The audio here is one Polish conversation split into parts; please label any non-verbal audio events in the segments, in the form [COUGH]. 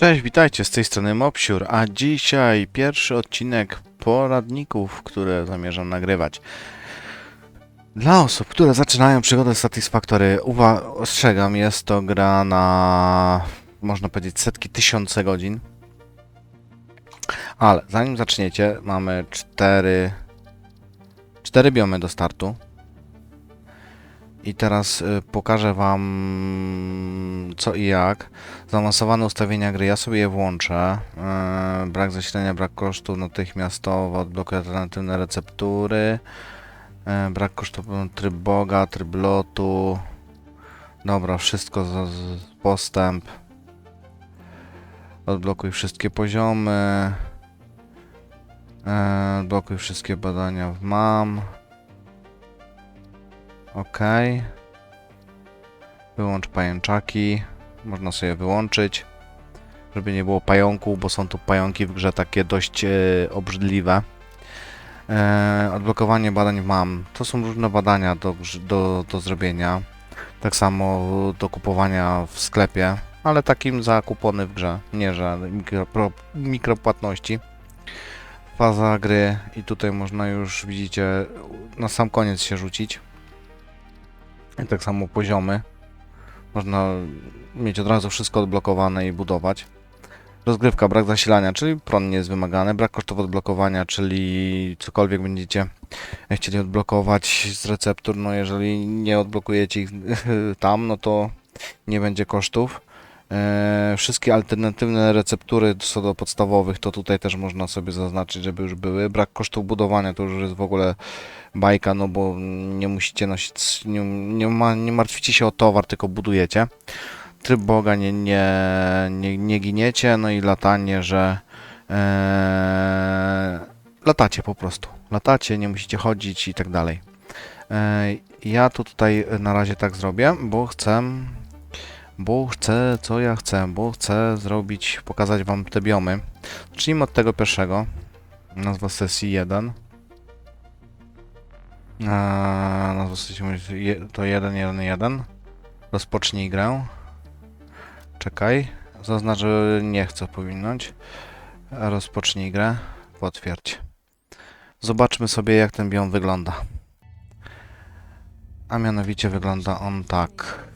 Cześć, witajcie, z tej strony Mopsiur, a dzisiaj pierwszy odcinek poradników, które zamierzam nagrywać. Dla osób, które zaczynają przygodę z Satisfactory, ostrzegam, jest to gra na, można powiedzieć, setki, tysiące godzin. Ale zanim zaczniecie, mamy cztery, cztery biomy do startu. I teraz y, pokażę wam co i jak. Zaawansowane ustawienia gry, ja sobie je włączę. Yy, brak zasilania, brak kosztów natychmiastowo, odblokuję alternatywne receptury. Yy, brak kosztów, tryb boga, tryb lotu. Dobra, wszystko postęp. Odblokuj wszystkie poziomy. Odblokuj wszystkie badania w mam. OK. Wyłącz pajęczaki. Można sobie wyłączyć, żeby nie było pająków, bo są tu pająki w grze takie dość e, obrzydliwe. E, odblokowanie badań mam. To są różne badania do, do, do zrobienia. Tak samo do kupowania w sklepie, ale takim za kupony w grze, nie że mikro, mikropłatności. Faza gry i tutaj można już, widzicie, na sam koniec się rzucić. I tak samo poziomy. Można mieć od razu wszystko odblokowane i budować. Rozgrywka, brak zasilania, czyli prąd nie jest wymagany. Brak kosztów odblokowania, czyli cokolwiek będziecie chcieli odblokować z receptur, no jeżeli nie odblokujecie ich [LAUGHS] tam, no to nie będzie kosztów. Eee, wszystkie alternatywne receptury co do podstawowych, to tutaj też można sobie zaznaczyć, żeby już były. Brak kosztów budowania to już jest w ogóle bajka, no bo nie musicie nosić, nie, nie, ma, nie martwicie się o towar, tylko budujecie. Tryb Boga nie, nie, nie, nie giniecie, no i latanie, że e, latacie po prostu. Latacie, nie musicie chodzić i tak dalej. E, ja tu tutaj na razie tak zrobię, bo chcę, bo chcę, co ja chcę, bo chcę zrobić, pokazać wam te biomy. Zacznijmy od tego pierwszego. Nazwa sesji 1. Eee, nazwa sesji to 1, 1, 1. Rozpocznij grę. Czekaj. Zaznacz, że nie chcę powinąć. Rozpocznij grę. Potwierdź. Zobaczmy sobie, jak ten biom wygląda. A mianowicie wygląda on tak.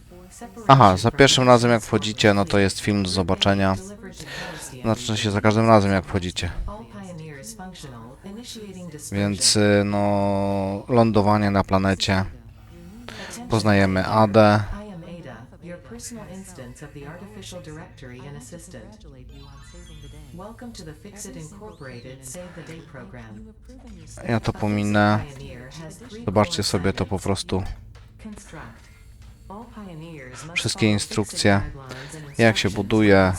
Aha, za pierwszym razem jak wchodzicie, no to jest film do zobaczenia. Znaczy się za każdym razem jak wchodzicie. Więc y, no lądowanie na planecie. Poznajemy Adę. Ja to pominę. Zobaczcie sobie to po prostu. Wszystkie instrukcje, jak się buduje.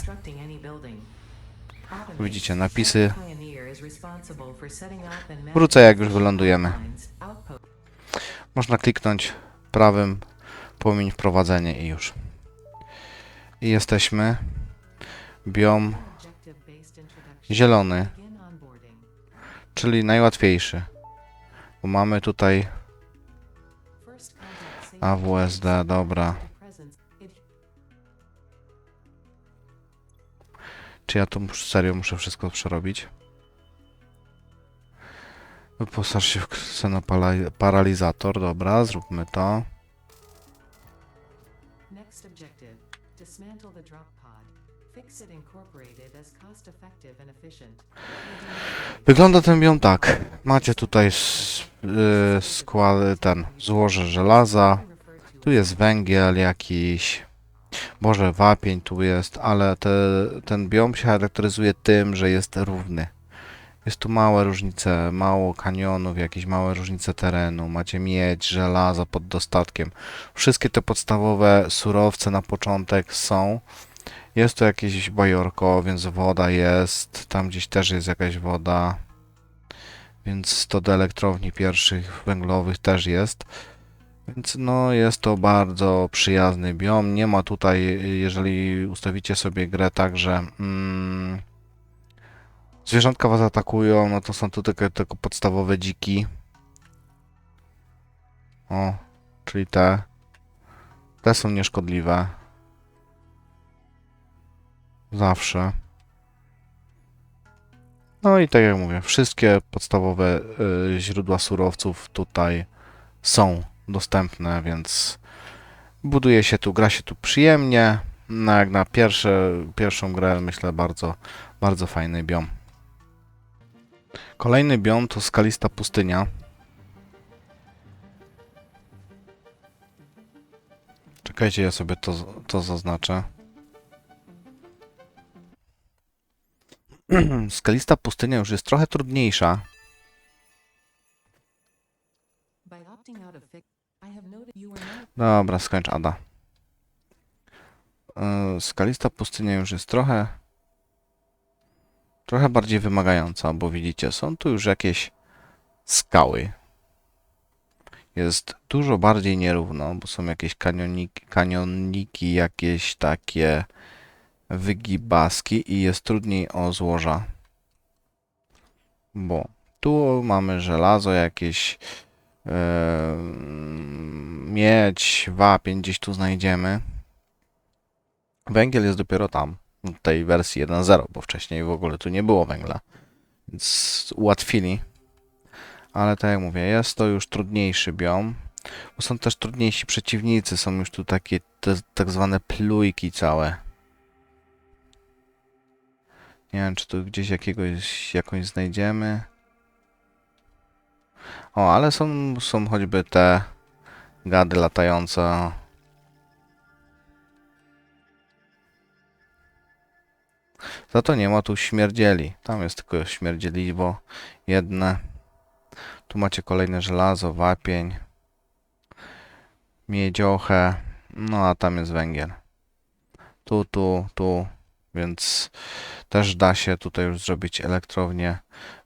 Widzicie napisy. Wrócę jak już wylądujemy. Można kliknąć prawym, pomiń wprowadzenie i już. I jesteśmy. Biom zielony, czyli najłatwiejszy. Bo mamy tutaj AWSD, dobra. Czy ja tu serio muszę wszystko przerobić? Wyposaż się w ksenoparalizator, dobra, zróbmy to. Next objective, dismantle the drop pod. Fix it incorporated as cost effective and efficient. Wygląda ten biom tak. Macie tutaj y, skład, ten, złoże żelaza. Tu jest węgiel jakiś. Boże, wapień tu jest, ale te, ten biom się charakteryzuje tym, że jest równy. Jest tu małe różnice, mało kanionów, jakieś małe różnice terenu. Macie miedź, żelazo pod dostatkiem. Wszystkie te podstawowe surowce na początek są. Jest tu jakieś bajorko, więc woda jest. Tam gdzieś też jest jakaś woda. Więc to do elektrowni pierwszych węglowych też jest. Więc no jest to bardzo przyjazny biom. Nie ma tutaj, jeżeli ustawicie sobie grę tak, że mm, zwierzątka was atakują, no to są tu tylko, tylko podstawowe dziki. O, czyli te. Te są nieszkodliwe. Zawsze. No i tak jak mówię, wszystkie podstawowe y, źródła surowców tutaj są dostępne, więc buduje się tu, gra się tu przyjemnie. No jak na pierwsze, pierwszą grę myślę bardzo, bardzo fajny biom. Kolejny biom to skalista pustynia. Czekajcie, ja sobie to, to zaznaczę. [CLEARS THROAT] Skalista pustynia już jest trochę trudniejsza. Dobra, skończ Ada. Yy, Skalista pustynia już jest trochę trochę bardziej wymagająca, bo widzicie, są tu już jakieś skały. Jest dużo bardziej nierówno, bo są jakieś kanioniki, kanioniki jakieś takie wygibaski i jest trudniej o złoża. Bo tu mamy żelazo jakieś Eee, miedź, wapień gdzieś tu znajdziemy. Węgiel jest dopiero tam, w tej wersji 1.0, bo wcześniej w ogóle tu nie było węgla. Więc ułatwili. Ale tak jak mówię, jest to już trudniejszy biom. Bo są też trudniejsi przeciwnicy, są już tu takie te, tak zwane plujki całe. Nie wiem, czy tu gdzieś jakiegoś, jakąś znajdziemy. O, ale są, są choćby te gady latające. Za to nie ma tu śmierdzieli. Tam jest tylko śmierdzieliwo jedne. Tu macie kolejne żelazo, wapień, miedziochę. No a tam jest węgiel. Tu, tu, tu. Więc też da się tutaj już zrobić elektrownię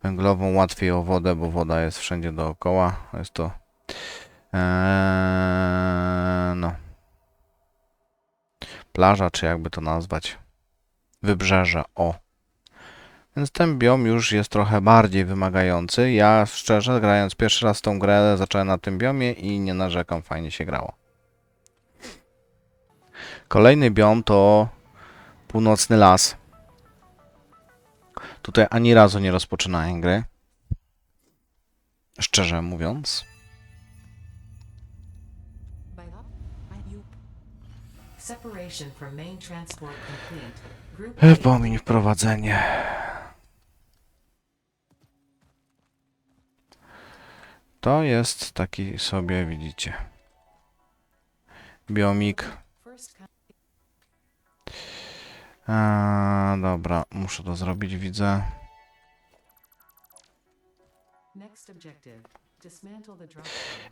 węglową, łatwiej o wodę, bo woda jest wszędzie dookoła. Jest to eee, no plaża, czy jakby to nazwać. Wybrzeże, o. Więc ten biom już jest trochę bardziej wymagający. Ja szczerze, grając pierwszy raz tą grę, zacząłem na tym biomie i nie narzekam, fajnie się grało. Kolejny biom to północny las. Tutaj ani razu nie rozpoczynałem gry. Szczerze mówiąc. Pomiń wprowadzenie. To jest taki sobie, widzicie. Biomik. Eee, dobra, muszę to zrobić, widzę.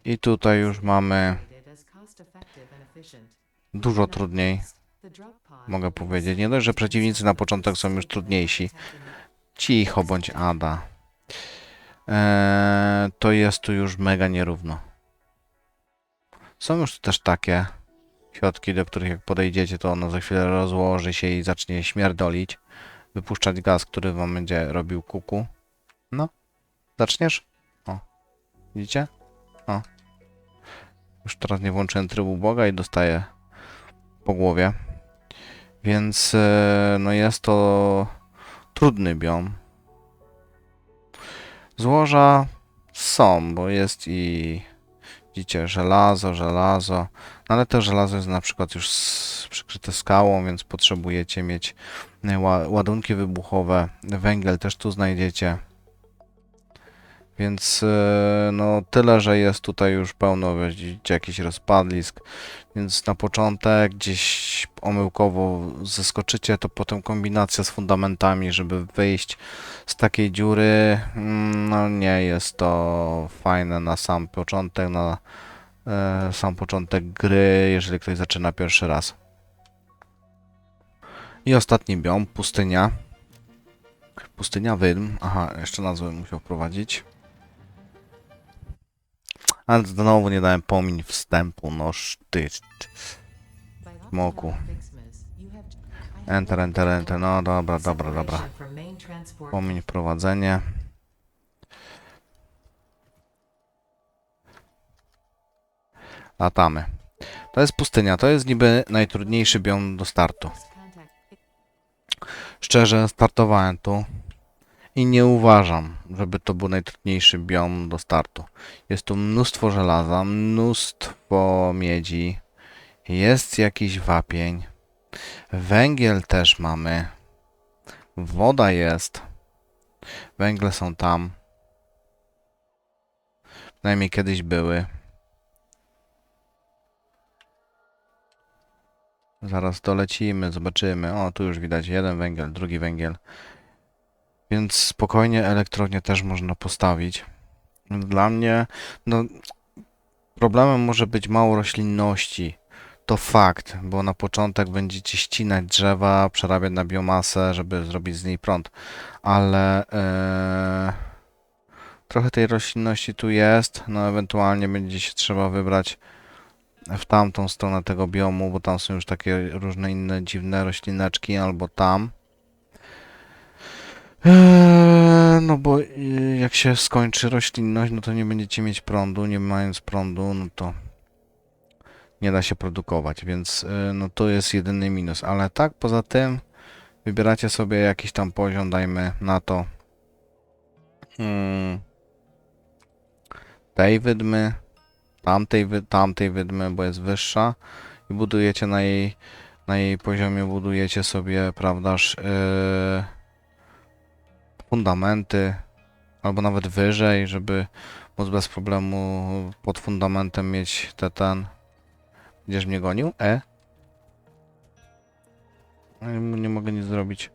I tutaj już mamy dużo trudniej, mogę powiedzieć. Nie dość, że przeciwnicy na początek są już trudniejsi. Cicho bądź Ada. Eee, to jest tu już mega nierówno. Są już tu też takie środki, do których jak podejdziecie, to ono za chwilę rozłoży się i zacznie śmierdolić. Wypuszczać gaz, który wam będzie robił kuku. No, zaczniesz? O, widzicie? O. Już teraz nie włączyłem trybu Boga i dostaję po głowie. Więc e, no jest to trudny biom. Złoża są, bo jest i widzicie żelazo, żelazo, no ale to żelazo jest na przykład już przykryte skałą, więc potrzebujecie mieć e, ła- ładunki wybuchowe. Węgiel też tu znajdziecie. Więc e, no tyle, że jest tutaj już pełno, jakiś rozpadlisk, więc na początek gdzieś omyłkowo zeskoczycie, to potem kombinacja z fundamentami, żeby wyjść z takiej dziury, mm, no nie jest to fajne na sam początek, na e, sam początek gry, jeżeli ktoś zaczyna pierwszy raz. I ostatni biom, pustynia. Pustynia Wydm. Aha, jeszcze nazwę musiał wprowadzić. Ale znowu nie dałem pomiń wstępu, no sztyc. by opting Moku. Enter, enter, enter, no dobra, dobra, dobra. Pomiń wprowadzenie. Latamy. To jest pustynia, to jest niby najtrudniejszy biom do startu. Szczerze, startowałem tu i nie uważam, żeby to był najtrudniejszy biom do startu. Jest tu mnóstwo żelaza, mnóstwo miedzi, jest jakiś wapień, węgiel też mamy, woda jest, węgle są tam, przynajmniej kiedyś były. Zaraz dolecimy, zobaczymy. O, tu już widać jeden węgiel, drugi węgiel. Więc spokojnie elektrownię też można postawić. Dla mnie, no, problemem może być mało roślinności. To fakt, bo na początek będziecie ścinać drzewa, przerabiać na biomasę, żeby zrobić z niej prąd. Ale e, trochę tej roślinności tu jest. No, ewentualnie będzie się trzeba wybrać w tamtą stronę tego biomu, bo tam są już takie różne inne dziwne roślineczki, albo tam. Eee, no bo y, jak się skończy roślinność, no to nie będziecie mieć prądu. Nie mając prądu, no to nie da się produkować, więc y, no to jest jedyny minus. Ale tak, poza tym wybieracie sobie jakiś tam poziom, dajmy na to hmm, tej wydmy, tamtej, tamtej wydmy, bo jest wyższa i budujecie na jej, na jej poziomie, budujecie sobie, prawdaż, yy, fundamenty, albo nawet wyżej, żeby móc bez problemu pod fundamentem mieć te ten. Będziesz mnie gonił? E? No Nie mogę nic zrobić.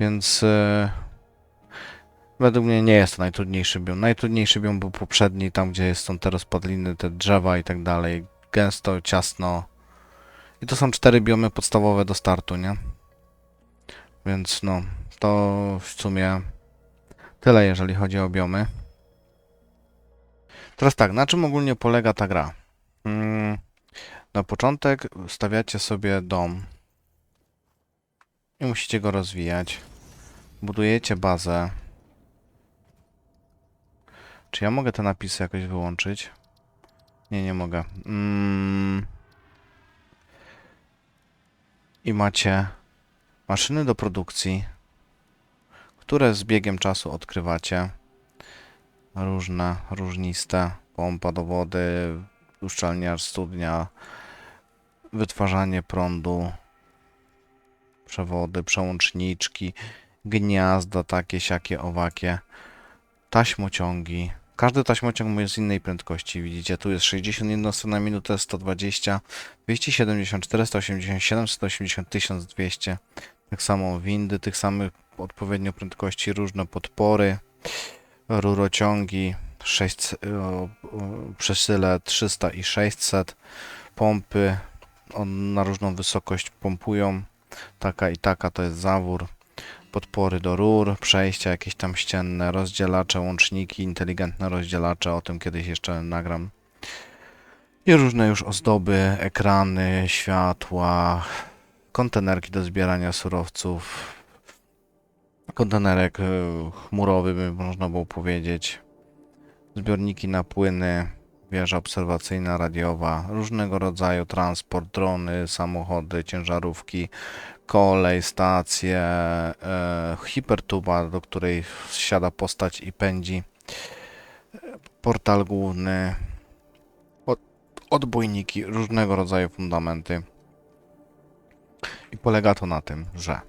Więc e, według mnie nie jest to najtrudniejszy biom. Najtrudniejszy biom był poprzedni, tam gdzie są te rozpadliny, te drzewa i tak dalej. Gęsto, ciasno. I to są cztery biomy podstawowe do startu, nie? Więc no, to w sumie tyle, jeżeli chodzi o biomy. Teraz tak, na czym ogólnie polega ta gra? Mm, na początek stawiacie sobie dom i musicie go rozwijać. Budujecie bazę. Czy ja mogę te napisy jakoś wyłączyć? Nie, nie mogę. Mm. I macie maszyny do produkcji, które z biegiem czasu odkrywacie. Różne, różniste. Pompa do wody, uszczelniacz, studnia, wytwarzanie prądu, przewody, przełączniczki, gniazda takie, siakie, owakie, taśmociągi. Każdy taśmociąg jest innej prędkości. Widzicie, tu jest 60 jednostek na minutę, 120, 270, 480, 780, 1200. Tak samo windy tych samych odpowiednio prędkości, różne podpory, rurociągi, 6, o, o, przesyle 300 i 600, pompy on na różną wysokość pompują, taka i taka to jest zawór, podpory do rur, przejścia jakieś tam ścienne, rozdzielacze, łączniki, inteligentne rozdzielacze, o tym kiedyś jeszcze nagram. I różne już ozdoby, ekrany, światła, kontenerki do zbierania surowców, kontenerek e, chmurowy, by można było powiedzieć, zbiorniki na płyny, wieża obserwacyjna radiowa, różnego rodzaju transport, drony, samochody, ciężarówki, kolej, stacje, e, hipertuba, do której siada postać i pędzi, portal główny, od, odbójniki, różnego rodzaju fundamenty. I polega to na tym, że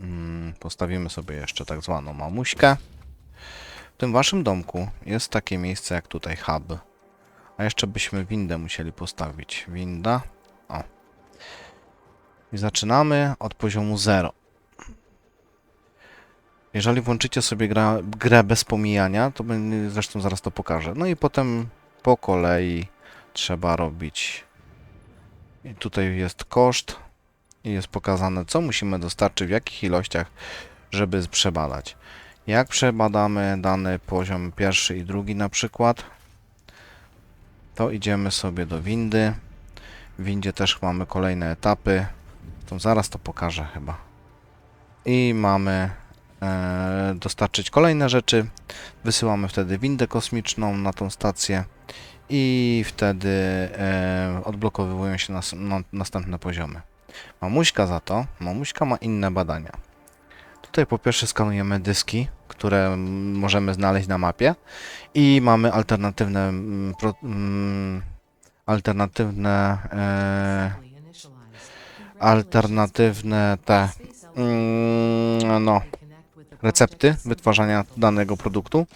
mm, postawimy sobie jeszcze tak zwaną mamuśkę. W tym waszym domku jest takie miejsce jak tutaj hub. A jeszcze byśmy windę musieli postawić. Winda. O. I zaczynamy od poziomu 0. Jeżeli włączycie sobie gra, grę bez pomijania, to będzie, zresztą zaraz to pokażę. No i potem po kolei trzeba robić. I tutaj jest koszt i jest pokazane, co musimy dostarczyć, w jakich ilościach, żeby przebadać. Jak przebadamy dany poziom pierwszy i drugi na przykład, to idziemy sobie do windy. W windzie też mamy kolejne etapy. To zaraz to pokażę chyba. I mamy e, dostarczyć kolejne rzeczy. Wysyłamy wtedy windę kosmiczną na tą stację i wtedy e, odblokowują się nas, na, następne poziomy. Mamuśka za to, mamuśka ma inne badania. Tutaj po pierwsze skanujemy dyski, które możemy znaleźć na mapie i mamy alternatywne pro, mm, alternatywne e. alternatywne te mm, no recepty wytwarzania danego produktu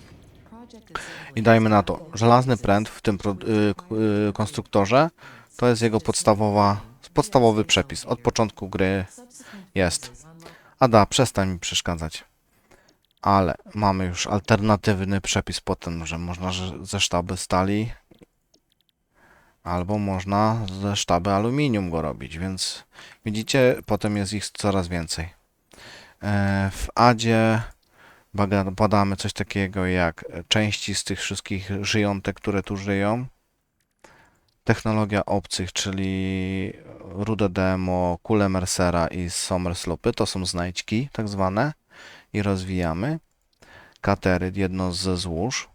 i dajmy na to żelazny pręt w tym y, y, konstruktorze to jest jego podstawowa podstawowy przepis od początku gry jest. Ada, przestań mi przeszkadzać. Ale mamy już alternatywny przepis potem, że można ze sztaby stali albo można ze sztaby aluminium go robić, więc widzicie, potem jest ich coraz więcej. E, W Adzie badamy coś takiego jak części z tych wszystkich żyjątek, które tu żyją. Technologia obcych, czyli rudę demo, kule Mercera i Somerslopy, to są znajdźki tak zwane i rozwijamy. Katery, jedno ze złóż.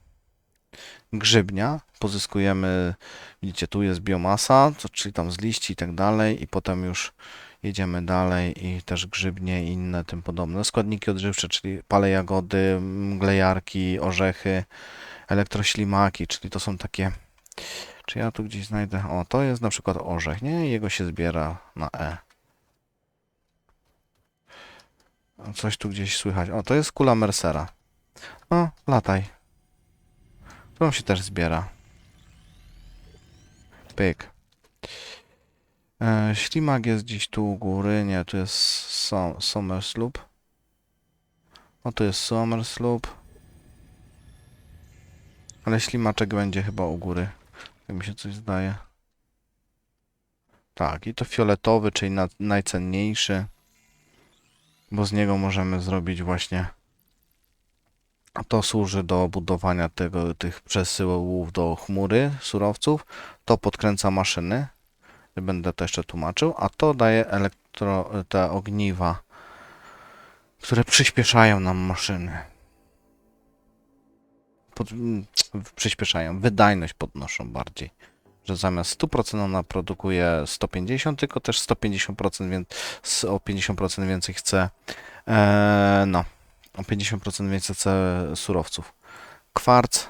Grzybnia, pozyskujemy, widzicie, tu jest biomasa, to, czyli tam z liści i tak dalej i potem już jedziemy dalej i też grzybnie i inne tym podobne. Składniki odżywcze, czyli pale jagody, mglejarki, orzechy, elektroślimaki, czyli to są takie czy ja tu gdzieś znajdę? O, to jest na przykład orzech, nie? Jego się zbiera na E. Coś tu gdzieś słychać. O, to jest kula Mercera. O, lataj. To się też zbiera. Pyk. E, ślimak jest gdzieś tu u góry. Nie, tu jest so Somersloop. O, tu jest Somersloop. Ale ślimaczek będzie chyba u góry. Tak mi się coś zdaje. Tak, i to fioletowy, czyli na, najcenniejszy. Bo z niego możemy zrobić właśnie. To służy do budowania tego, tych przesyłów do chmury surowców. To podkręca maszyny. Będę to jeszcze tłumaczył. A to daje elektro, te ogniwa, które przyspieszają nam maszyny. Pod, przyspieszają, wydajność podnoszą bardziej. Że zamiast 100% ona produkuje 150, tylko też 150%, więc o 50% więcej chce, e, no, o 50% więcej surowców. Kwarc,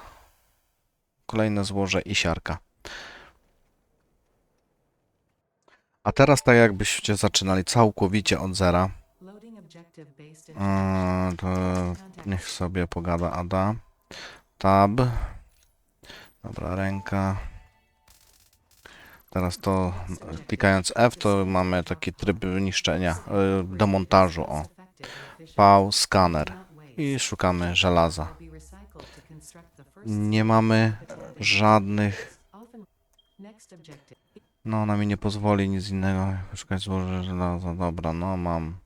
kolejne złoże i siarka. A teraz tak jakbyście zaczynali całkowicie od zera, e, to niech sobie pogada Ada. Tab. Dobra, ręka. Teraz to klikając F to mamy taki tryb niszczenia, e, demontażu. O. Pał, skaner. I szukamy żelaza. Nie mamy żadnych. No, ona mi nie pozwoli nic innego. Szukać złoże żelaza. Dobra, no mam.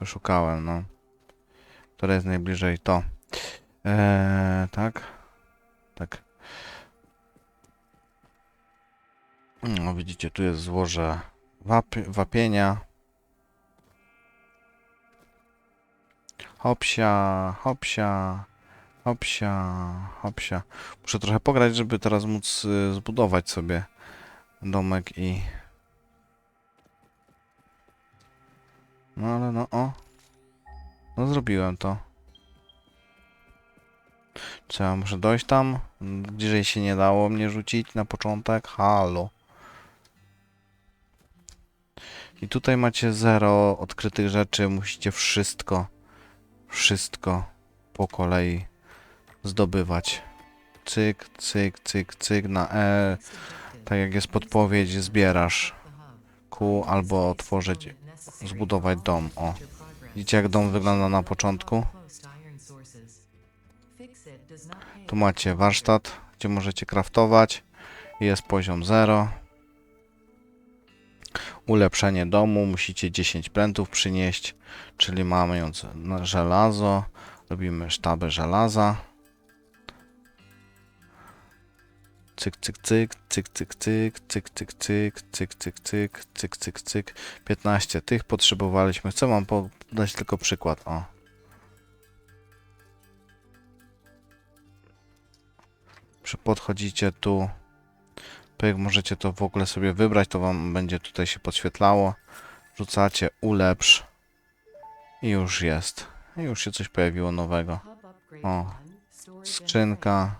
Wyszukałem, no. Które jest najbliżej to. Eee, tak. Tak. No widzicie, tu jest złoże wap wapienia. Hopsia, hopsia, hopsia, hopsia. Muszę trochę pograć, żeby teraz móc y, zbudować sobie domek i... No ale no o. No zrobiłem to. Co, ja muszę dojść tam? Bliżej się nie dało mnie rzucić na początek? Halo. I tutaj macie zero odkrytych rzeczy. Musicie wszystko, wszystko po kolei zdobywać. Cyk, cyk, cyk, cyk na E. Tak jak jest podpowiedź, zbierasz Q albo otworzyć, zbudować dom. O. Widzicie jak dom wygląda na początku? Tu macie warsztat, gdzie możecie craftować. Jest poziom 0. Ulepszenie domu. Musicie 10 prętów przynieść, czyli mamy ją żelazo. Robimy sztabę żelaza. Cyk, cyk, cyk, cyk, cyk, cyk, cyk, cyk, cyk, cyk, cyk, cyk, cyk, cyk, cyk. 15 tych potrzebowaliśmy. Chcę wam podać tylko przykład. O. Podchodzicie tu Pyk, możecie to w ogóle sobie wybrać, to wam będzie tutaj się podświetlało. Rzucacie ulepsz i już jest. I już się coś pojawiło nowego. O, skrzynka.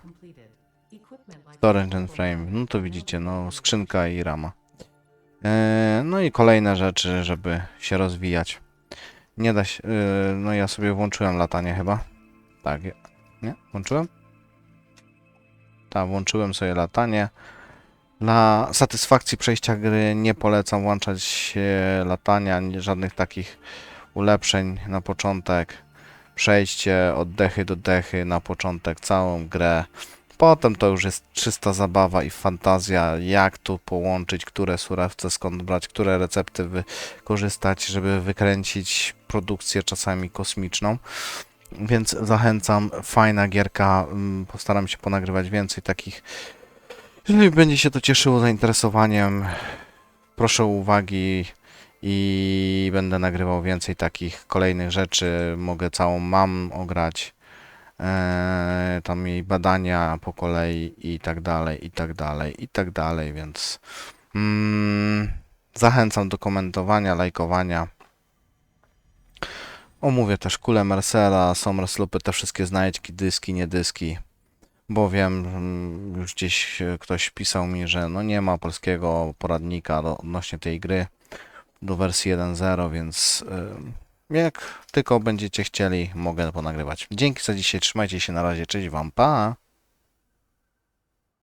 Storage and frame. No to widzicie, no skrzynka i rama. E, no i kolejne rzeczy, żeby się rozwijać. Nie da się. e, no ja sobie włączyłem latanie chyba. Tak, nie? Włączyłem? Tak, włączyłem sobie latanie. Dla satysfakcji przejścia gry nie polecam włączać latania, żadnych takich ulepszeń na początek. Przejście od dechy do dechy na początek, całą grę. Potem to już jest czysta zabawa i fantazja, jak tu połączyć, które surowce skąd brać, które recepty wykorzystać, żeby wykręcić produkcję czasami kosmiczną. Więc zachęcam, fajna gierka, mm, postaram się ponagrywać więcej takich. Jeżeli będzie się to cieszyło zainteresowaniem, proszę uwagi i będę nagrywał więcej takich kolejnych rzeczy. Mogę całą mam ograć e, tam jej badania po kolei i tak dalej, i tak dalej, i tak dalej, więc mm, zachęcam do komentowania, lajkowania. Omówię też kulę Mercera, Somerslupy, te wszystkie znajdźki, dyski, nie bowiem mm, już gdzieś e, ktoś pisał mi, że no nie ma polskiego poradnika odnośnie tej gry do wersji 1.0, więc y, jak tylko będziecie chcieli, mogę ponagrywać. Dzięki za dzisiaj, trzymajcie się na razie, cześć wam, pa!